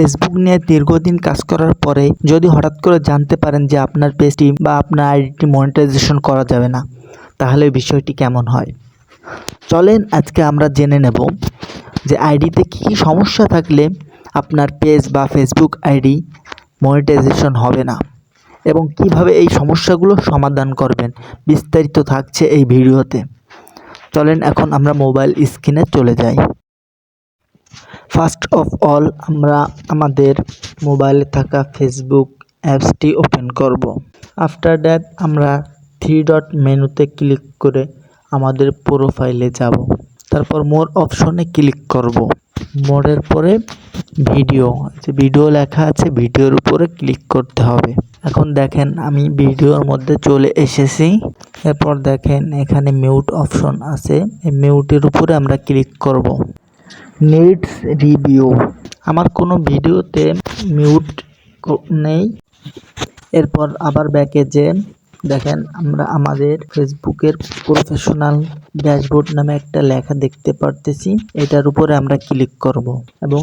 Facebook নিয়ে দীর্ঘদিন কাজ করার পরে যদি হঠাৎ করে জানতে পারেন যে আপনার পেজটি বা আপনার আইডিটি মনিটাইজেশন করা যাবে না, তাহলে বিষয়টি কেমন হয়? চলেন আজকে আমরা জেনে নেব যে আইডিতে কী কী সমস্যা থাকলে আপনার পেজ বা ফেসবুক আইডি মনিটাইজেশন হবে না এবং কীভাবে এই সমস্যাগুলো সমাধান করবেন বিস্তারিত থাকছে এই ভিডিওতে। চলেন এখন আমরা মোবাইল স্ক্রিনে চলে যাই। ফার্স্ট অফ অল, আমরা আমাদের মোবাইলে থাকা ফেসবুক অ্যাপসটি ওপেন করব। আফটার দ্যাট, আমরা থ্রি ডট মেনুতে ক্লিক করে আমাদের প্রোফাইলে যাব। তারপর মোর অপশনে ক্লিক করব। মোড়ের পরে ভিডিও, যে ভিডিও লেখা আছে, ভিডিওর উপরে ক্লিক করতে হবে। এখন দেখেন, আমি ভিডিওর মধ্যে চলে এসেছি। এরপর দেখেন, এখানে মিউট অপশন আছে। এই মিউটের উপরে আমরা ক্লিক করব। নিডস রিভিউ আমার কোনো ভিডিওতে মিউট নেই। এরপর আবার ব্যাকে যে দেখেন, আমরা আমাদের ফেসবুকের প্রফেশনাল ড্যাশবোর্ড নামে একটা লেখা দেখতে পারতেছি। এটার উপরে আমরা ক্লিক করব এবং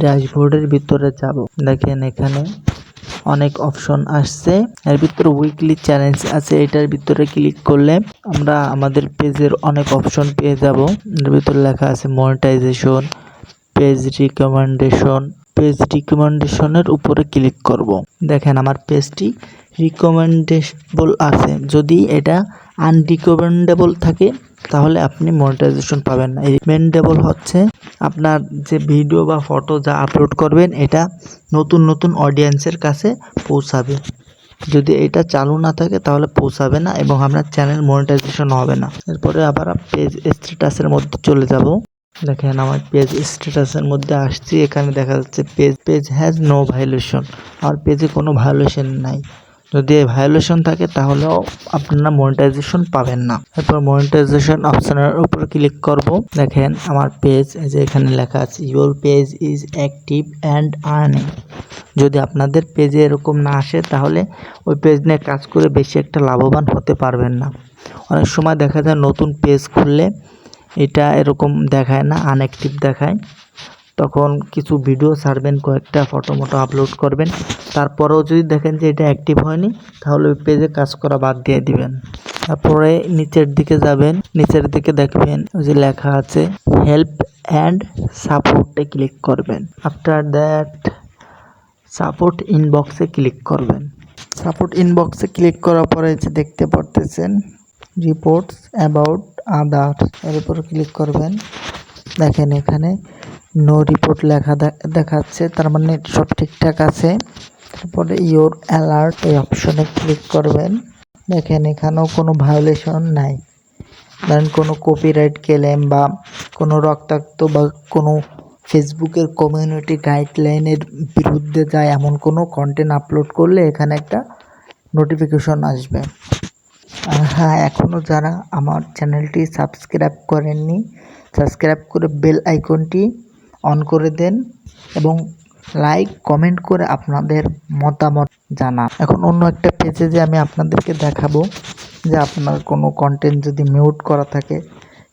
ড্যাশবোর্ডের ভিতরে যাব। দেখেন এখানে অনেক অপশন আসছে। এর ভিতরে উইকলি চ্যালেঞ্জ আছে, এটার ভিতরে ক্লিক করলে আমরা আমাদের পেজের অনেক অপশন পেয়ে যাব। এর ভিতরে লেখা আছে মনিটাইজেশন পেজ রিকমেন্ডেশন পেজ রিকমেন্ডেশনের উপরে ক্লিক করব। দেখেন আমার পেজটি রিকমেন্ডেবল আছে। যদি এটা আনরিকমেন্ডেবল থাকে তাহলে আপনি মনিটাইজেশন পাবেন না। রিকমেন্ডেবল হচ্ছে আপনার যে ভিডিও বা ফটো যা আপলোড করবেন, এটা নতুন নতুন অডিয়েন্সের কাছে পৌঁছাবে। যদি এটা চালু না থাকে, তাহলে পৌঁছাবে না এবং আপনার চ্যানেল মনিটাইজেশন হবে না। এরপরে আবার পেজ স্ট্যাটাসের মধ্যে চলে যাব। দেখেন, আমার পেজ স্ট্যাটাসের মধ্যে আসছি। এখানে দেখা যাচ্ছে page page has no violation আমার পেজে কোনো ভায়োলেশন নাই। যদি ভায়োলেশন থাকে, তাহলেও আপনারা মনিটাইজেশন পাবেন না। এরপর মনিটাইজেশন অপশনের উপর ক্লিক করব। দেখেন আমার পেজ যে এখানে লেখা আছে your page is active and earning যদি আপনাদের পেজে এরকম না আসে, তাহলে ওই পেজ নিয়ে কাজ করে বেশি একটা লাভবান হতে পারবেন না। অনেক সময় দেখা যায় নতুন পেজ খুললে এটা এরকম দেখায় না আনঅ্যাক্টিভ দেখায়। তখন কিছু ভিডিও ছাড়বেন, কয়েকটা ফটো মটো আপলোড করবেন। তারপরেও যদি দেখেন যে এটা অ্যাক্টিভ হয়নি, তাহলে ওই পেজে কাজ করা বাদ দিয়ে দিবেন। তারপরে নিচের দিকে যাবেন, নিচের দিকে দেখবেন যে লেখা আছে হেল্প অ্যান্ড সাপোর্টে ক্লিক করবেন। আফটার দ্যাট সাপোর্ট ইনবক্সে ক্লিক করবেন। সাপোর্ট ইনবক্সে ক্লিক করার পরে যে দেখতে পারতেছেন রিপোর্টস অ্যাবাউট আদার্স এর উপর ক্লিক করবেন। দেখেন এখানে নো রিপোর্ট লেখা দেখাচ্ছে, তার মানে সব ঠিকঠাক আছে। তারপরে ইওর অ্যালার্ট এই অপশনে ক্লিক করবেন। দেখেন, এখানেও কোনো ভায়োলেশন নাই। ধরেন, কোনো কপিরাইট ক্লেম বা কোনো রক্তাক্ত বা কোনো ফেসবুকের কমিউনিটি গাইডলাইনের বিরুদ্ধে যায় এমন কোনো কন্টেন্ট আপলোড করলে এখানে একটা নোটিফিকেশন আসবে। আর হ্যাঁ এখনও যারা আমার চ্যানেলটি সাবস্ক্রাইব করেননি সাবস্ক্রাইব করে বেল আইকনটি অন করে দেন এবং লাইক কমেন্ট করে আপনাদের মতামত জানান। এখন অন্য একটা পেজে যে আমি আপনাদেরকে দেখাবো যে আপনার কোনো কন্টেন্ট যদি মিউট করা থাকে,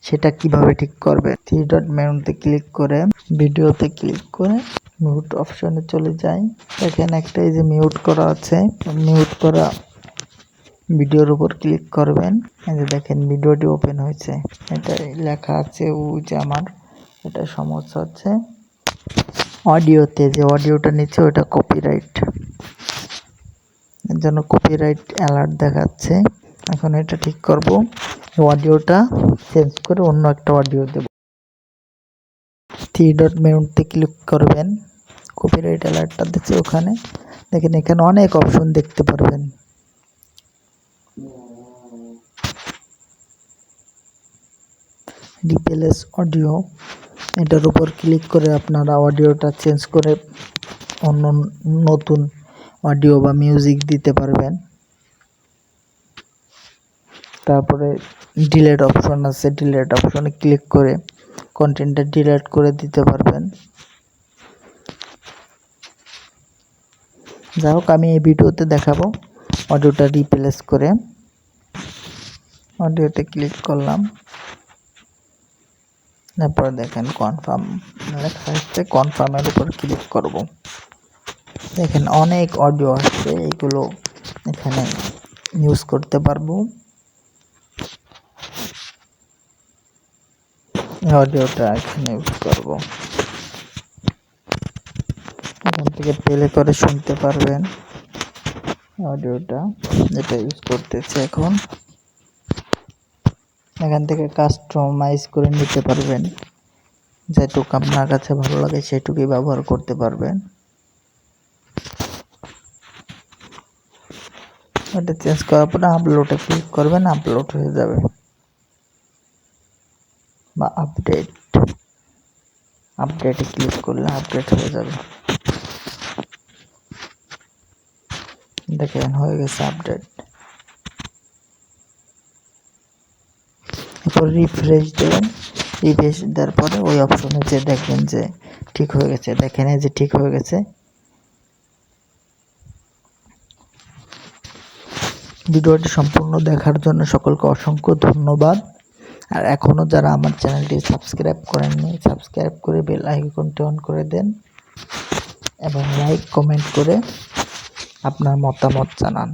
সেটা কীভাবে ঠিক করবে থ্রি ডট মেনুতে ক্লিক করে ভিডিওতে ক্লিক করে মিউট অপশনে চলে যাই। এখানে একটা এই যে মিউট করা আছে মিউট করা ভিডিওর উপর ক্লিক করবেন। এই যে দেখেন ভিডিওটি ওপেন হয়েছে। এটা লেখা আছে, ও যে আমার এটা সমস্যা হচ্ছে। অডিওতে যে অডিওটা নিচ্ছে, ওটা কপিরাইট এর জন্য কপিরাইট অ্যালার্ট দেখাচ্ছে। এখন এটা ঠিক করব। অডিওটা চেঞ্জ করে অন্য একটা অডিও দেব। থ্রি ডট মেনুতে ক্লিক করবেন। কপিরাইট অ্যালার্টটা দিচ্ছে ওখানে। দেখেন এখানে অনেক অপশন দেখতে পারবেন। রিপ্লেস অডিও এটার উপর ক্লিক করে আপনারা অডিওটা চেঞ্জ করে অন্য নতুন অডিও বা মিউজিক দিতে পারবেন। তারপরে ডিলেট অপশন আছে ডিলেট অপশনে ক্লিক করে কন্টেন্টটা ডিলেট করে দিতে পারবেন। যাই হোক, আমি এই ভিডিওতে দেখাবো অডিওটা রিপ্লেস করে। অডিওতে ক্লিক করলাম। তারপর দেখেন কনফার্ম লেখা হচ্ছে কনফার্মের উপর ক্লিক করব। দেখেন অনেক অডিও আসছে, এগুলো এখানে ইউজ করতে পারব। অডিওটা এখানে ইউজ করব। এখান থেকে প্লে করে শুনতে পারবেন। অডিওটা যেটা ইউজ করতেছে এখন। এখান থেকে কাস্টমাইজ করে নিতে পারবেন। যেটুকু আপনার কাছে ভালো লাগে সেটুকুই ব্যবহার করতে পারবেন। এটা চেঞ্জ করার পরে আপলোডে ক্লিক করবেন আপলোড হয়ে যাবে। বা আপডেট আপডেটে ক্লিক করলে আপডেট হয়ে যাবে। দেখেন হয়ে গেছে আপডেট এরপর রিফ্রেশ দেবেন রিফ্রেশ দেওয়ার পরে ওই অপশনে যে দেখবেন যে ঠিক হয়ে গেছে। দেখেন যে ঠিক হয়ে গেছে। ভিডিওটি সম্পূর্ণ দেখার জন্য সকলকে অসংখ্য ধন্যবাদ। আর এখনও যারা আমার চ্যানেলটি সাবস্ক্রাইব করেননি, সাবস্ক্রাইব করে বেল আইকনটি অন করে দেন এবং লাইক কমেন্ট করে আপনার মতামত জানান।